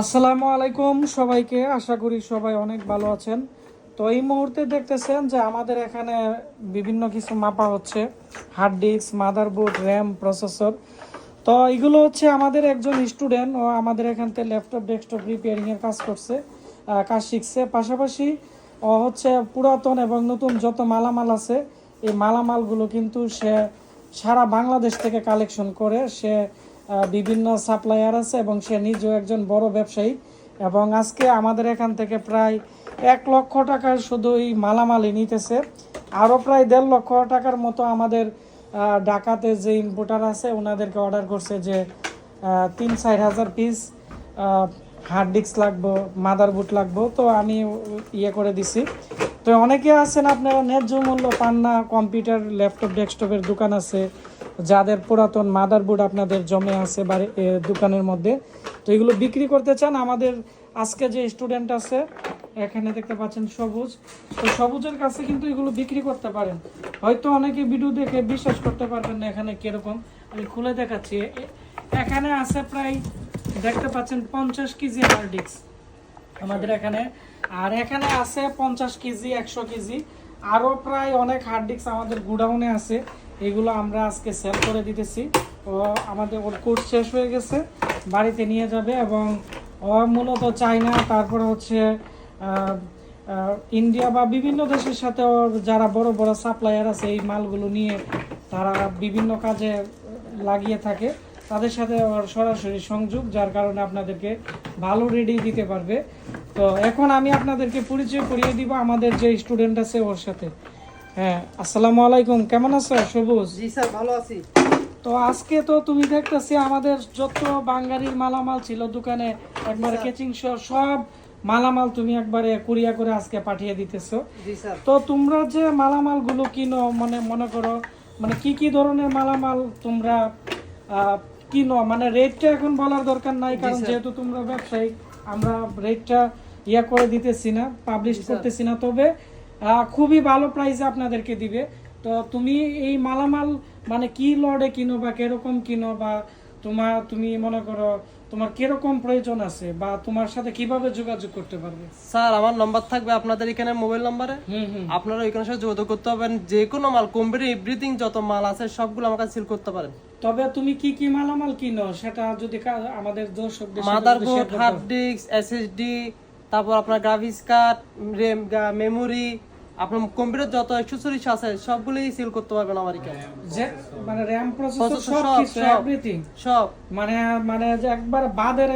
আসসালামু আলাইকুম সবাইকে। আশা করি সবাই অনেক ভালো আছেন। তো এই মুহূর্তে দেখতেছেন যে আমাদের এখানে বিভিন্ন কিছু মাপা হচ্ছে। Hard disk, motherboard, RAM, processor. তো এগুলো হচ্ছে আমাদের একজন স্টুডেন্ট। ও আমাদের এখান থেকে ল্যাপটপ, ডেস্কটপ রিপেয়ারিংয়ের কাজ করছে কাজ শিখছে। পাশাপাশি ও হচ্ছে পুরাতন এবং নতুন যত মালামাল আছে, এই মালামালগুলো কিন্তু সে সারা বাংলাদেশ থেকে কালেকশন করে। সে বিভিন্ন সাপ্লায়ার আছে এবং সে নিজেও একজন বড় ব্যবসায়ী। এবং আজকে আমাদের এখান থেকে প্রায় এক লক্ষ টাকার শুধু এই মালামালই নিতেছে। আরও প্রায় দেড় লক্ষ টাকার মতো আমাদের ঢাকাতে যে ইম্পোর্টার আছে, ওনাদেরকে অর্ডার করছে যে তিন চার হাজার পিস হার্ড ডিস্ক লাগবো মাদারবোর্ড লাগবো। তো আমি ইয়ে করে দিছি। তো অনেকে আছেন আপনারা ন্যায্য মূল্য পান না কম্পিউটার ল্যাপটপ ডেস্কটপের দোকান আছে। যাদের পুরাতন মাদারবোর্ড আপনাদের জমে আছে বাড়ি দোকানের মধ্যে। তো এগুলো বিক্রি করতে চান, আমাদের আজকে যে স্টুডেন্ট আছে, এখানে দেখতে পাচ্ছেন সবুজ। তো সবুজের কাছে কিন্তু এগুলো বিক্রি করতে পারেন। হয়তো অনেকে ভিডিও দেখে বিশ্বাস করতে পারবেন না এখানে কীরকম। আমি খুলে দেখাচ্ছি। এখানে আছে প্রায় দেখতে পাচ্ছেন পঞ্চাশ কেজি হার্ড ডিস্ক আমাদের এখানে। আর এখানে আছে পঞ্চাশ কেজি, একশো কেজি। আরও প্রায় অনেক হার্ড ডিস্ক আমাদের গুডাউনে আছে। এগুলো আমরা আজকে সেল করে দিতেছি। ও আমাদের ওর কোর্স শেষ হয়ে গেছে, বাড়িতে নিয়ে যাবে এবং ও মূলত চায়না, তারপরে হচ্ছে ইন্ডিয়া বা বিভিন্ন দেশের সাথে যারা বড় বড় সাপ্লায়ার আছে, এই মালগুলো নিয়ে তারা বিভিন্ন কাজে লাগিয়ে থাকে। তাদের সাথে ওর সরাসরি সংযোগ, যার কারণে আপনাদেরকে ভালো রেডি দিতে পারবে। তো এখন আমি আপনাদেরকে পরিচয় করিয়ে দিব আমাদের যে স্টুডেন্ট আছে ওর সাথে। হ্যাঁ আসসালামু আলাইকুম কেমন আছো? সবুজ? জি স্যার ভালো আছি। তো আজকে তো তুমি দেখতেছি আমাদের যত বাঙালির মালামাল ছিল দোকানে একবারে কেচিং সব মালামাল তুমি একবারে কুরিয়া করে আজকে পাঠিয়ে দিতেছো। তো তোমরা যে মালামালগুলো কিনো মানে মনে করো মানে কি কি ধরনের মালামাল তোমরা কিনো? মানে রেটটা এখন বলার দরকার নাই কারণ যেহেতু তোমরা ব্যবসায়ী আমরা রেটটা ইয়া করে দিতেছি না পাবলিশ করতেছি না। তবে খুবই ভালো প্রাইসে আপনাদেরকে দিবে। তো তুমি এই মালামাল মানে কি লড়ে কিনো বা কীরকম কিনো বা তোমার তুমি মনে করো তোমার কীরকম প্রয়োজন আছে বা তোমার সাথে কীভাবে যোগাযোগ করতে পারবে? স্যার আমার নাম্বার থাকবে আপনাদের এখানে মোবাইল নাম্বারে আপনারা ওইখানে সাথে যোগাযোগ করতে পারবেন। যে কোনো মাল কোম্পানি এভরিথিং যত মাল আছে সবগুলো আমার কাছে সিল করতে পারেন। তবে তুমি কি কি মালামাল কিনো? সেটা যদি আমাদের যদি মাদারবোর্ড হার্ড ডিস্ক এসএসডি তারপর আপনার গ্রাফিক্স কার্ড র্যাম মেমোরি আপনার কম্পিউটার যত অ্যাক্সেসরিজ আছে সবগুলোই সিল করতে পারবেন আমার এখানে যে মানে র্যাম প্রসেসর সব সব, মানে মানে যে একবার বাদের